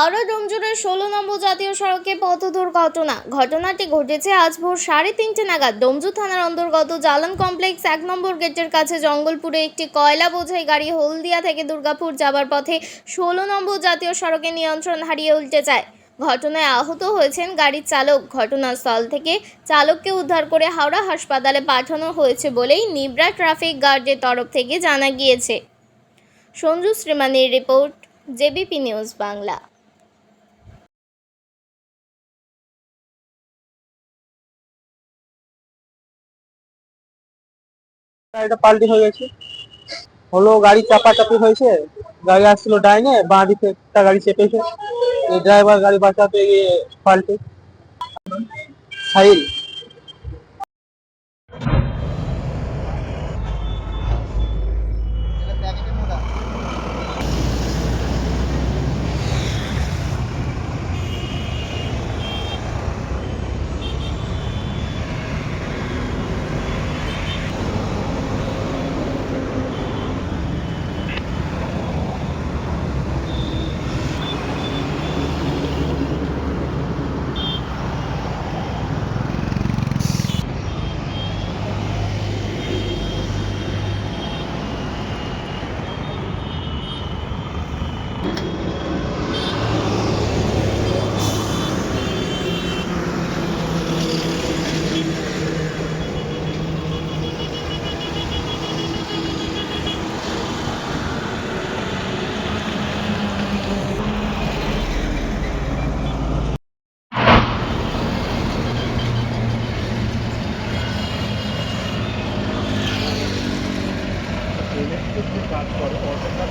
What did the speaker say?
হাওড়া ডোমজুড়ের ষোলো নম্বর জাতীয় সড়কে পথ দুর্ঘটনা। ঘটনাটি ঘটেছে আজ ভোর সাড়ে তিনটে নাগাদ। ডোমজু থানার অন্তর্গত জালান কমপ্লেক্স এক নম্বর গেটের কাছে জঙ্গলপুরে একটি কয়লা বোঝাই গাড়ি হলদিয়া থেকে দুর্গাপুর যাবার পথে ষোলো নম্বর জাতীয় সড়কে নিয়ন্ত্রণ হারিয়ে উল্টে যায়। ঘটনায় আহত হয়েছেন গাড়ির চালক। ঘটনাস্থল থেকে চালককে উদ্ধার করে হাওড়া হাসপাতালে পাঠানো হয়েছে বলেই নিবরা ট্রাফিক গার্ডের তরফ থেকে জানা গিয়েছে। সঞ্জু শ্রীমানির রিপোর্ট, জেবিপি নিউজ বাংলা। গাড়িটা পাল্টি হয়ে গেছে। হলো গাড়ি চাপাচাপি হয়েছে, গাড়ি আসছিল ডাইনে, বাঁ দিকে একটা গাড়ি চেপেছে। এই ড্রাইভার গাড়ি বাঁচাতে গিয়ে পাল্টে। সাহিল কাজ করে অটোটা